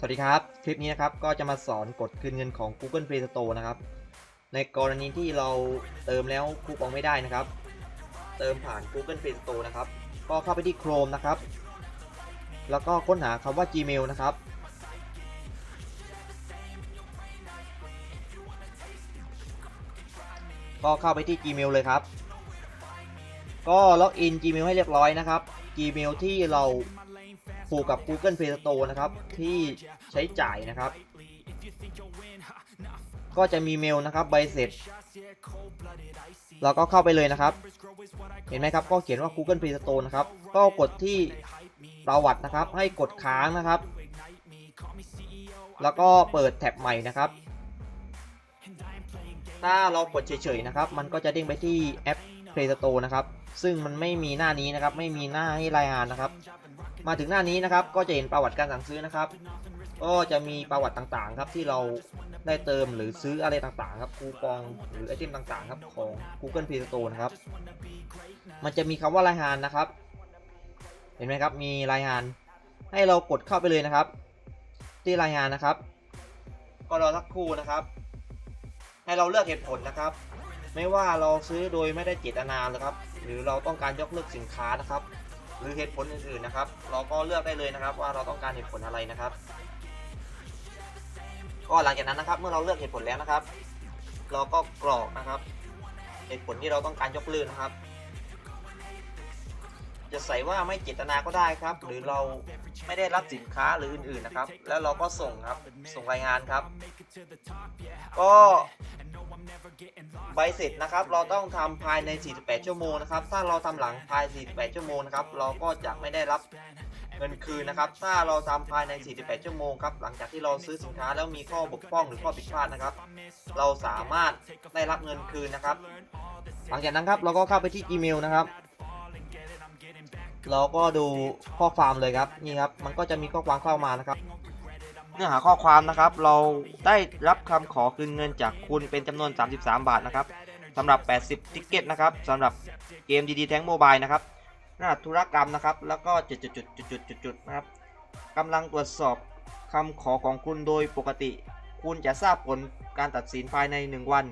สวัสดีครับ คลิปนี้นะครับก็จะมาสอนกดคืนเงินของ Google Play Store นะครับ ในกรณีที่เราเติมแล้วคูปองไม่ได้นะครับ เติมผ่าน Google Play Store นะครับ ก็เข้าไปที่ Chrome นะครับ แล้วก็ค้นหาคำว่า Gmail นะครับ ก็เข้าไปที่ Gmail เลยครับ ก็ล็อกอิน Gmail ให้เรียบร้อยนะครับ Gmail ที่เรา ผูกกับ Google Play Store นะครับ ที่ใช้จ่ายนะครับ ก็จะมีเมลนะครับใบเสร็จเราก็เข้าไปเลยนะครับ เห็นไหมครับ ก็เขียนว่า Google Play Store นะครับ ก็กดที่ประวัตินะครับ ให้กดค้างนะครับ แล้วก็เปิดแท็บใหม่นะครับ ถ้าเรากดเฉยๆนะครับ มันก็จะเด้งไปที่แอป Play Store นะครับ ซึ่งมันไม่มีหน้านี้นะครับ ไม่มีหน้าให้รายงานนะครับ มาถึงหน้านี้นะครับ ก็จะเห็นประวัติการสั่งซื้อนะครับ ก็จะมีประวัติต่างๆ ครับที่เราได้เติมหรือซื้ออะไรต่างๆ ครับคูปองหรือไอเทมต่างๆ ครับของ Google Play Store นะครับ มันจะมีคำว่ารายงานนะครับ เห็นไหมครับมีรายงาน ให้เรากดเข้าไปเลยนะครับ ที่รายงานนะครับ ก็รอสักครู่นะครับ ให้เราเลือกเหตุผลนะครับ ไม่ว่าเราซื้อโดยไม่ได้เจตนาเลยครับ หรือเราต้องการยกเลิกสินค้านะครับ หรือเหตุผลอื่นๆนะครับ เราก็เลือกได้เลยนะครับ ว่าเราต้องการเหตุผลอะไรนะครับ ก็หลังจากนั้นนะครับ เมื่อเราเลือกเหตุผลแล้วนะครับ เราก็กรอกนะครับ เหตุผลที่เราต้องการยกเลิกนะครับ จะใส่ว่าไม่เจตนาก็ได้ครับ หรือเราไม่ได้รับสินค้าหรืออื่นๆนะครับ แล้วเราก็ส่งครับส่งรายงานครับ ก็ใบเสร็จนะครับ เราต้องทำภายใน 48 ชั่วโมงนะครับ ถ้าเราทำหลังภาย 48 ชั่วโมงนะครับ เราก็จะไม่ได้รับเงินคืนนะครับ ถ้าเราทำภายใน 48 ชั่วโมงครับ หลังจากที่เราซื้อสินค้าแล้วมีข้อบกพร่องหรือข้อผิดพลาดนะครับ เราสามารถได้รับเงินคืนนะครับ หลังจากนั้นครับ เราก็เข้าไปที่ Gmail นะครับ เราก็ดูข้อความเลยครับนี่ครับ มันก็จะมีข้อความเข้ามานะครับ เนื้อหาข้อความนะครับ เราได้รับคำขอคืนเงินจากคุณเป็นจำนวน 33 บาทนะครับสำหรับ 80 ติกเก็ตนะครับสำหรับเกมดีๆแท้งโมบายนะครับรหัสธุรกรรมนะครับ แล้วก็จุดๆๆๆๆนะครับกำลังตรวจสอบคำขอของคุณโดยปกติ คุณจะทราบผลการตัดสินภายใน 1 วัน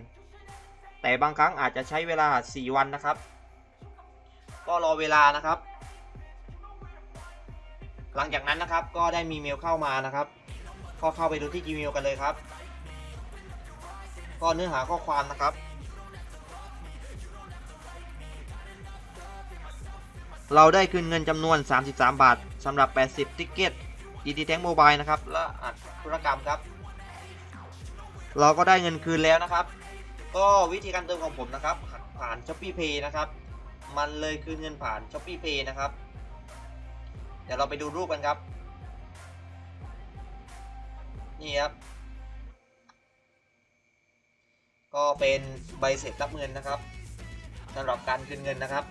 แต่บางครั้งอาจจะใช้เวลา 4 วันนะครับ ก็รอเวลานะครับ หลังจากนั้นนะครับก็ได้มีเมลเข้ามานะครับก็เข้าไปดูที่ Gmail กันเลยครับ ก็เนื้อหาข้อความนะครับ เราได้คืนเงินจำนวน 33 บาทสำหรับ 80 ติกเก็ตดีดีแทงโมบายนะครับ และอัดธุรกรรมครับ เราก็ได้เงินคืนแล้วนะครับ ก็วิธีการเติมของผมนะครับ ผ่าน s h อ p e e Pay นะครับ มันเลยคืนเงินผ่าน s h อ p e e Pay นะครับ เดี๋ยวเราไปดูรูปกันครับ นี่ครับ ก็เป็นใบเสร็จรับเงินนะครับสำหรับการคืนเงินนะครับ